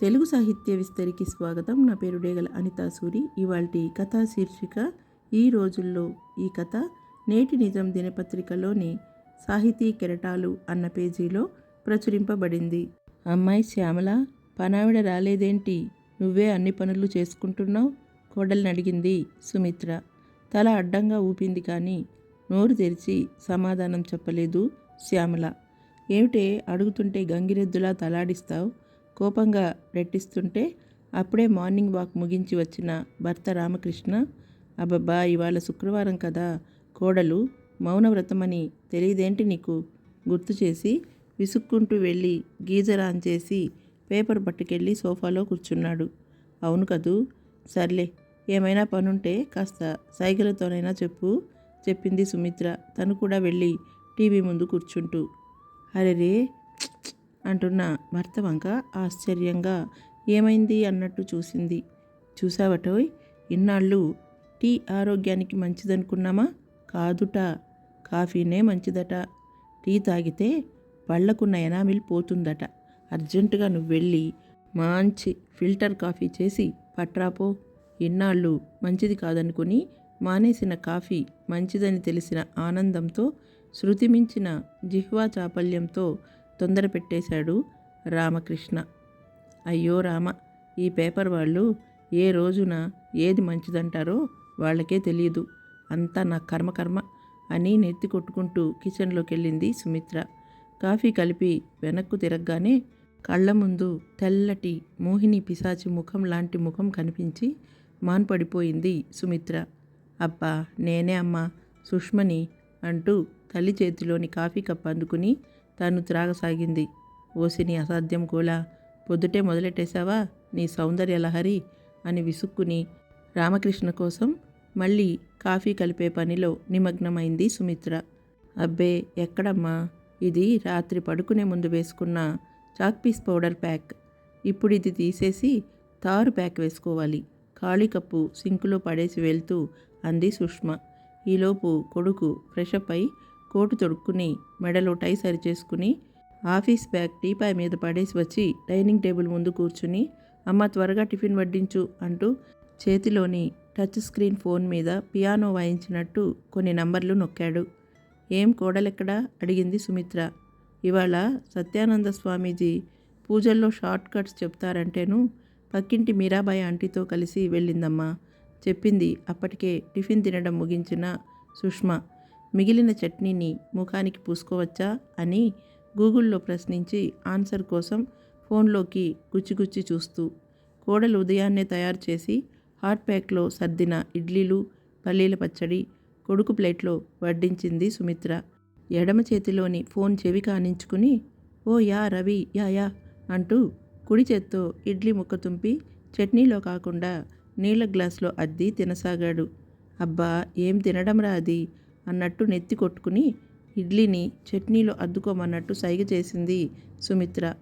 తెలుగు సాహిత్య విస్తరికి స్వాగతం. నా పేరు డేగల అనితా సూరి. ఇవాల్టి కథా శీర్షిక ఈ రోజుల్లో ఈ కథ నేటి నిజం దినపత్రికలోని సాహితీ కెరటాలు అన్న పేజీలో ప్రచురింపబడింది. అమ్మాయి శ్యామల పనావిడ రాలేదేంటి? నువ్వే అన్ని పనులు చేసుకుంటున్నావు? కోడల్ని అడిగింది సుమిత్ర. తల అడ్డంగా ఊపింది కానీ నోరు తెరిచి సమాధానం చెప్పలేదు శ్యామల. ఏమిటే అడుగుతుంటే గంగిరెద్దులా తలాడిస్తావు? కోపంగా రెట్టిస్తుంటే అప్పుడే మార్నింగ్ వాక్ ముగించి వచ్చిన భర్త రామకృష్ణ అబ్బబ్బా ఇవాళ శుక్రవారం కదా కోడలు మౌనవ్రతమని తెలియదేంటి నీకు? గుర్తు చేసి విసుక్కుంటూ వెళ్ళి గీజర్ ఆన్ చేసి పేపర్ పట్టుకెళ్ళి సోఫాలో కూర్చున్నాడు. అవును కదూ సర్లే ఏమైనా పనుంటే కాస్త సైగలతోనైనా చెప్పు చెప్పింది సుమిత్ర. తను కూడా వెళ్ళి టీవీ ముందు కూర్చుంటూ అరే రే అంటున్న భర్త వంక ఆశ్చర్యంగా ఏమైంది అన్నట్టు చూసింది. చూసావటోయ్ ఇన్నాళ్ళు టీ ఆరోగ్యానికి మంచిదనుకున్నామా? కాదుట కాఫీనే మంచిదట. టీ తాగితే పళ్ళకున్న ఎనామిల్ పోతుందట. అర్జెంటుగా నువ్వు వెళ్ళి మంచి ఫిల్టర్ కాఫీ చేసి పట్రాపో ఇన్నాళ్ళు మంచిది కాదనుకుని మానేసిన కాఫీ మంచిదని తెలిసిన ఆనందంతో శృతిమించిన జిహ్వా చాపల్యంతో తొందర పెట్టేశాడు రామకృష్ణ. అయ్యో రామ ఈ పేపర్ వాళ్ళు ఏ రోజున ఏది మంచిదంటారో వాళ్ళకే తెలియదు అంతా నా కర్మ కర్మ అని నెత్తి కొట్టుకుంటూ కిచెన్లోకి వెళ్ళింది సుమిత్ర. కాఫీ కలిపి వెనక్కు తిరగగానే కళ్ళ ముందు తెల్లటి మోహిని పిశాచి ముఖం లాంటి ముఖం కనిపించి మాన్పడిపోయింది సుమిత్ర. అబ్బా నేనే అమ్మా సుష్మని అంటూ తల్లి చేతిలోని కాఫీ కప్ అందుకుని తను త్రాగసాగింది. ఓసిని అసాధ్యం కూడా పొద్దుటే మొదలెట్టేశావా? నీ సౌందర్య లహరి అని విసుక్కుని రామకృష్ణ కోసం మళ్ళీ కాఫీ కలిపే పనిలో నిమగ్నమైంది సుమిత్ర. అబ్బే ఎక్కడమ్మా? ఇది రాత్రి పడుకునే ముందు వేసుకున్న చాక్పీస్ పౌడర్ ప్యాక్. ఇప్పుడు ఇది తీసేసి తారు ప్యాక్ వేసుకోవాలి. ఖాళీ కప్పు సింకులో పడేసి వెళ్తూ అంది సుష్మ. ఈలోపు కొడుకు ఫ్రెషప్ అయి కోటు తొడుక్కుని మెడలో టై సరి చేసుకుని ఆఫీస్ బ్యాగ్ టీపాయ్ మీద పడేసి వచ్చి డైనింగ్ టేబుల్ ముందు కూర్చుని అమ్మ త్వరగా టిఫిన్ వడ్డించు అంటూ చేతిలోని టచ్ స్క్రీన్ ఫోన్ మీద పియానో వాయించినట్టు కొన్ని నంబర్లు నొక్కాడు. ఏం కోడలెక్కడా? అడిగింది సుమిత్ర. ఇవాళ సత్యానంద స్వామీజీ పూజల్లో షార్ట్ కట్స్ చెప్తారంటేను పక్కింటి మీరాబాయి ఆంటీతో కలిసి వెళ్ళిందమ్మా చెప్పింది అప్పటికే టిఫిన్ తినడం ముగించిన సుష్మా. మిగిలిన చట్నీని ముఖానికి పూసుకోవచ్చా అని గూగుల్లో ప్రశ్నించి ఆన్సర్ కోసం ఫోన్లోకి గుచ్చిగుచ్చి చూస్తూ కోడలు ఉదయాన్నే తయారు చేసి హాట్ ప్యాక్లో సర్దిన ఇడ్లీలు పల్లీల పచ్చడి కొడుకు ప్లేట్లో వడ్డించింది సుమిత్ర. ఎడమ చేతిలోని ఫోన్ చెవి కానించుకుని oh yeah Ravi yeah yeah అంటూ కుడి చేత్తో ఇడ్లీ ముక్క తుంపి చట్నీలో కాకుండా నీళ్ళ గ్లాసులో అద్ది తినసాగాడు. అబ్బా ఏం తినడంరా అది? అన్నట్టు నెత్తి కొట్టుకుని ఇడ్లీని చట్నీలో అద్దుకోమన్నట్టు సైగ చేసింది Sumitra.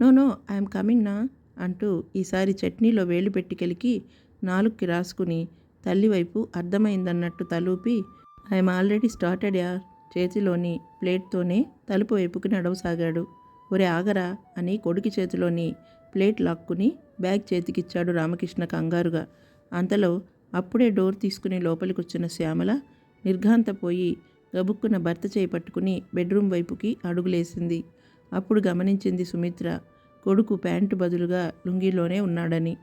No no I'm coming నా అంటూ ఈసారి చట్నీలో వేలు పెట్టికెలికి నాలుగుకి రాసుకుని తల్లి వైపు అర్థమైందన్నట్టు తలూపి ఐఎమ్ ఆల్రెడీ స్టార్టెడ్ యార్ చేతిలోని ప్లేట్తోనే తలుపు వైపుకి నడవసాగాడు. ఒరే ఆగరా అని కొడుకు చేతిలోని ప్లేట్ లాక్కుని బ్యాగ్ చేతికిచ్చాడు రామకృష్ణ కంగారుగా. అంతలో అప్పుడే డోర్ తీసుకుని లోపలికి వచ్చిన శ్యామల నిర్ఘాంతపోయి గబుక్కున భర్త చేయి పట్టుకుని బెడ్రూమ్ వైపుకి అడుగులేసింది. అప్పుడు గమనించింది సుమిత్ర. కొడుకు ప్యాంటు బదులుగా లుంగీలోనే ఉన్నాడని.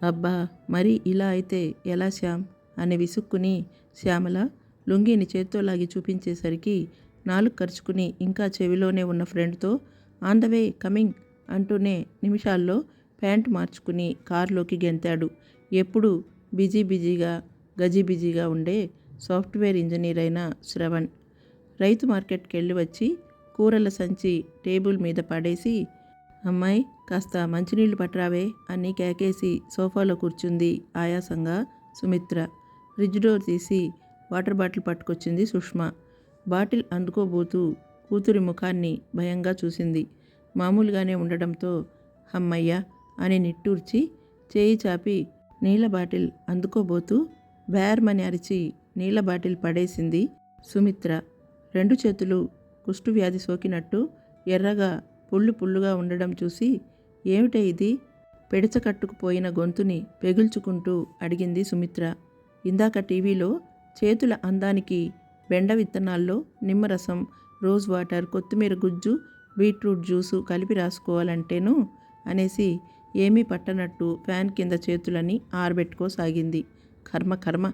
అబ్బా! మరి ఇలా అయితే ఎలా శ్యామ్? అని విసుక్కుని శ్యామల లుంగీని చేత్తో లాగి చూపించేసరికి నాలుగు ఖర్చుకుని ఇంకా చెవిలోనే ఉన్న ఫ్రెండ్తో ఆన్ ద వే కమింగ్! అంటూనే నిమిషాల్లో ప్యాంట్ మార్చుకుని కారులోకి గెంతాడు. ఎప్పుడు బిజీ బిజీగా గజీ బిజీగా ఉండే సాఫ్ట్వేర్ ఇంజనీర్ అయిన శ్రవణ్. రైతు మార్కెట్కి వెళ్ళి వచ్చి కూరల సంచి టేబుల్ మీద పడేసి అమ్మాయి కాస్త మంచినీళ్ళు పట్టరావే అని కేకేసి సోఫాలో కూర్చుంది ఆయాసంగా సుమిత్ర. ఫ్రిడ్జ్ డోర్ తీసి వాటర్ బాటిల్ పట్టుకొచ్చింది సుష్మ. బాటిల్ అందుకోబోతూ కూతురి ముఖాన్ని భయంగా చూసింది. మామూలుగానే ఉండడంతో అమ్మయ్య అని నిట్టూర్చి చేయి చాపి నీళ్ళ బాటిల్ అందుకోబోతూ బేర్మని అరిచి నీళ్ళ బాటిల్ పడేసింది సుమిత్ర. రెండు చేతులు కుష్టు వ్యాధి సోకినట్టు ఎర్రగా పుళ్ళు పుల్లుగా ఉండడం చూసి ఏమిటే ఇది? పెడచకట్టుకుపోయిన గొంతుని పెగుల్చుకుంటూ అడిగింది సుమిత్ర. ఇందాక టీవీలో చేతుల అందానికి బెండ విత్తనాల్లో నిమ్మరసం రోజ్ వాటర్ కొత్తిమీర గుజ్జు బీట్రూట్ జ్యూసు కలిపి రాసుకోవాలంటేను? అనేసి ఏమీ పట్టనట్టు ఫ్యాన్ కింద చేతులని ఆరబెట్టుకోసాగింది. కర్మ కర్మ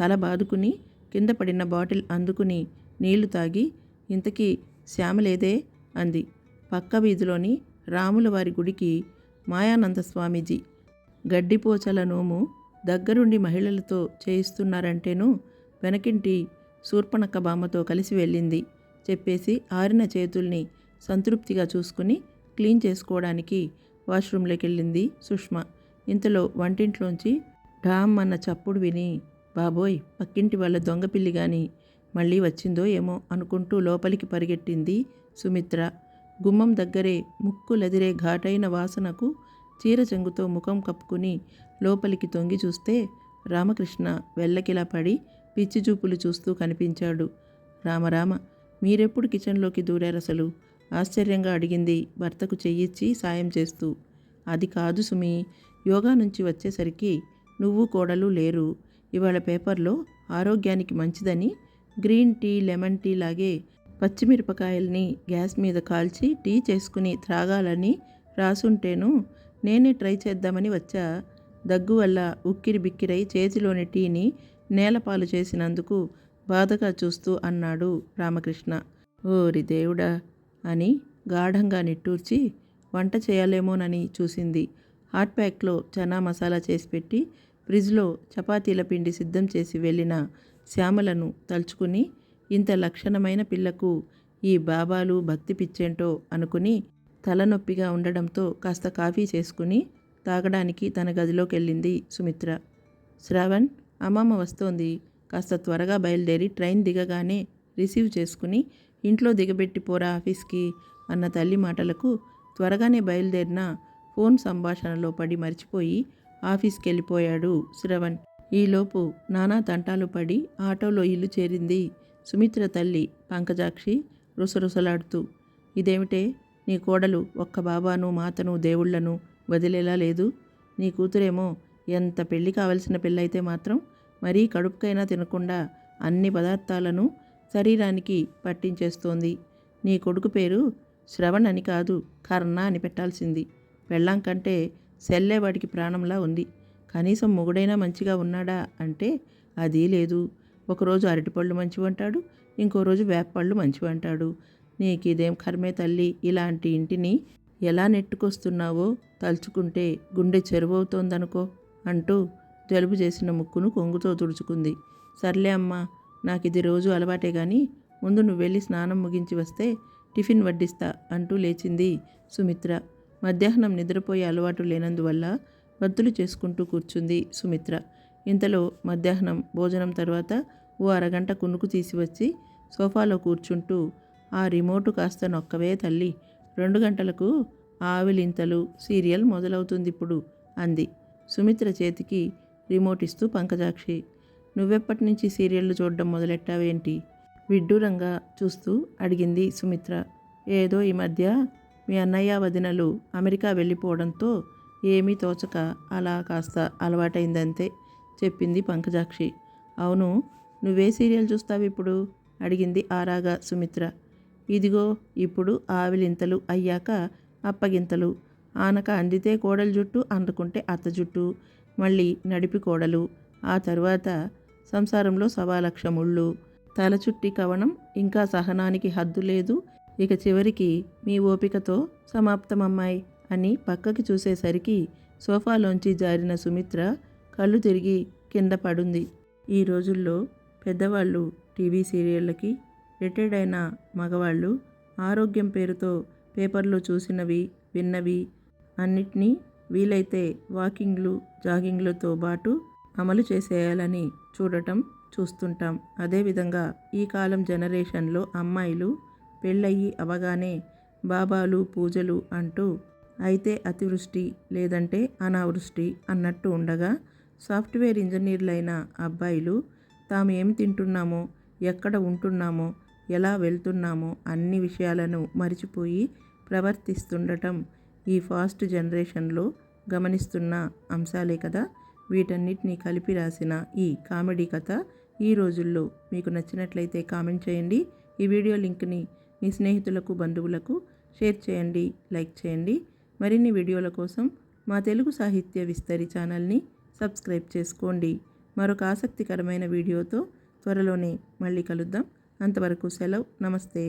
తల బాదుకుని కింద పడిన బాటిల్ అందుకుని నీళ్ళు తాగి ఇంతకీ శ్యామలేదే అంది. పక్క వీధిలోని రాముల వారి గుడికి మాయానంద స్వామీజీ గడ్డిపోచల నోము దగ్గరుండి మహిళలతో చేయిస్తున్నారంటేను వెనకింటి శూర్పణక్క బామ్మతో కలిసి వెళ్ళింది చెప్పేసి ఆరిన చేతుల్ని సంతృప్తిగా చూసుకుని క్లీన్ చేసుకోవడానికి వాష్రూమ్లోకి వెళ్ళింది సుష్మ. ఇంతలో వంటింట్లోంచి డామ్ అన్న చప్పుడు విని బాబోయ్ పక్కింటి వాళ్ళ దొంగ పిల్లి గాని మళ్ళీ వచ్చిందో ఏమో అనుకుంటూ లోపలికి పరిగెట్టింది సుమిత్ర. గుమ్మం దగ్గరే ముక్కులెదిరే ఘాటైన వాసనకు చీరచెంగుతో ముఖం కప్పుకుని లోపలికి తొంగి చూస్తే రామకృష్ణ వెళ్ళకిలా పడి పిచ్చి చూపులు చూస్తూ కనిపించాడు. రామరామ మీరెప్పుడు కిచెన్లోకి దూరారసలు ఆశ్చర్యంగా అడిగింది భర్తకు చెయ్యిచ్చి సాయం చేస్తూ. అది కాదు సుమి యోగా నుంచి వచ్చేసరికి నువ్వు కోడలు లేరు. ఇవాళ పేపర్లో ఆరోగ్యానికి మంచిదని గ్రీన్ టీ లెమన్ టీ లాగే పచ్చిమిరపకాయల్ని గ్యాస్ మీద కాల్చి టీ చేసుకుని త్రాగాలని రాసుంటేను నేనే ట్రై చేద్దామని వచ్చా. దగ్గు వల్ల ఉక్కిరి బిక్కిరై చేతిలోని టీని నేలపాలు చేసినందుకు బాధగా చూస్తూ అన్నాడు రామకృష్ణ. ఓరి దేవుడా! అని గాఢంగా నిట్టూర్చి వంట చేయాలేమోనని చూసింది. హాట్ ప్యాక్లో చనా మసాలా చేసి పెట్టి ఫ్రిడ్జ్లో చపాతీల పిండి సిద్ధం చేసి వెళ్ళిన శ్యామలను తలుచుకుని ఇంత లక్షణమైన పిల్లకు ఈ బాబాలు భక్తి పిచ్చేంటో అనుకుని తలనొప్పిగా ఉండడంతో కాస్త కాఫీ చేసుకుని తాగడానికి తన గదిలోకి వెళ్ళింది సుమిత్ర. శ్రావణ్ అమ్మమ్మ వస్తోంది. కాస్త త్వరగా బయలుదేరి ట్రైన్ దిగగానే రిసీవ్ చేసుకుని ఇంట్లో దిగబెట్టి పోరా ఆఫీస్కి అన్న తల్లి మాటలకు త్వరగానే బయలుదేరిన ఫోన్ సంభాషణలో పడి మర్చిపోయి ఆఫీస్కి వెళ్ళిపోయాడు శ్రవణ్ ఈలోపు నానా తంటాలు పడి ఆటోలో ఇల్లు చేరింది సుమిత్ర తల్లి పంకజాక్షి రుసరుసలాడుతూ ఇదేమిటే? నీ కోడలు ఒక్క బాబాను మాతను దేవుళ్ళను వదిలేలా లేదు? నీ కూతురేమో ఎంత పెళ్ళి కావలసిన పెళ్ళైతే మాత్రం మరీ కడుపుకైనా తినకుండా అన్ని పదార్థాలను శరీరానికి పట్టించేస్తోంది. నీ కొడుకు పేరు శ్రవణ్ అని కాదు కర్ణ అని పెట్టాల్సింది. పెళ్ళాం కంటే సెల్లేవాడికి ప్రాణంలా ఉంది. కనీసం మొగుడైనా మంచిగా ఉన్నాడా అంటే అది లేదు. ఒకరోజు అరటిపళ్ళు మంచివంటాడు ఇంకో రోజు వేపపళ్ళు మంచివంటాడు. నీకు ఇదేం కర్మే తల్లి ఇలాంటి ఇంటిని ఎలా నెట్టుకొస్తున్నావో తలుచుకుంటే గుండె చెరువవుతోందనుకో అంటూ జలుబు చేసిన ముక్కును కొంగుతో తుడుచుకుంది. సర్లే అమ్మా నాకు ఇది రోజు అలవాటే కానీ ముందు నువ్వు వెళ్ళి స్నానం ముగించి వస్తే టిఫిన్ వడ్డిస్తా అంటూ లేచింది సుమిత్ర. మధ్యాహ్నం నిద్రపోయే అలవాటు లేనందువల్ల వద్దులు చేసుకుంటూ కూర్చుంది సుమిత్ర. ఇంతలో మధ్యాహ్నం భోజనం తర్వాత ఓ అరగంట కునుకు తీసివచ్చి సోఫాలో కూర్చుంటూ ఆ రిమోటు కాస్త నొక్కవే తల్లి. రెండు గంటలకు ఆవిలింతలు సీరియల్ మొదలవుతుంది ఇప్పుడు అంది. సుమిత్ర చేతికి రిమోట్ ఇస్తూ పంకజాక్షి నువ్వెప్పటి నుంచి సీరియళ్ళు చూడడం మొదలెట్టావేంటి? విడ్డూరంగా చూస్తూ అడిగింది సుమిత్ర. ఏదో ఈ మధ్య మీ అన్నయ్య వదినలు అమెరికా వెళ్ళిపోవడంతో ఏమీ తోచక అలా కాస్త అలవాటైందంతే చెప్పింది పంకజాక్షి. అవును నువ్వే సీరియల్ చూస్తావు ఇప్పుడు? అడిగింది ఆరాగా సుమిత్ర. ఇదిగో ఇప్పుడు ఆవిలింతలు అయ్యాక అప్పగింతలు. ఆనక అందితే కోడలు జుట్టు అందుకుంటే అత్త జుట్టు. మళ్ళీ నడిపి కోడలు. ఆ తరువాత సంసారంలో సవాలక్ష ముళ్ళు తల చుట్టి కవనం ఇంకా సహనానికి హద్దు లేదు. ఇక చివరికి మీ ఓపికతో సమాప్తమమ్మాయి అని పక్కకి చూసేసరికి సోఫాలోంచి జారిన సుమిత్ర కళ్ళు తిరిగి కింద పడుంది. ఈ రోజుల్లో పెద్దవాళ్ళు టీవీ సీరియళ్ళకి రిటైర్డ్ అయిన మగవాళ్ళు ఆరోగ్యం పేరుతో పేపర్లో చూసినవి విన్నవి అన్నిటినీ వీలైతే వాకింగ్లు జాగింగ్లతో పాటు అమలు చేసేయాలని చూడటం చూస్తుంటాం. అదేవిధంగా ఈ కాలం జనరేషన్లో అమ్మాయిలు పెళ్ళయి అవగానే బాబాలు పూజలు అంటూ అయితే అతివృష్టి లేదంటే అనావృష్టి అన్నట్టు ఉండగా సాఫ్ట్వేర్ ఇంజనీర్లైన అబ్బాయిలు తాము ఏం తింటున్నామో ఎక్కడ ఉంటున్నామో ఎలా వెళ్తున్నామో అన్ని విషయాలను మరిచిపోయి ప్రవర్తిస్తుండటం ఈ ఫాస్ట్ జనరేషన్లో గమనిస్తున్న అంశాలే కదా. వీటన్నిటిని కలిపి రాసిన ఈ కామెడీ కథ ఈ రోజుల్లో మీకు నచ్చినట్లయితే కామెంట్ చేయండి. ఈ వీడియో లింక్ని మీ స్నేహితులకు బంధువులకు షేర్ చేయండి లైక్ చేయండి. మరిన్ని వీడియోల కోసం మా తెలుగు సాహిత్య విస్తరి ఛానల్ని సబ్స్క్రైబ్ చేసుకోండి. మరొక ఆసక్తికరమైన వీడియోతో త్వరలోనే మళ్ళీ కలుద్దాం. అంతవరకు సెలవు. నమస్తే.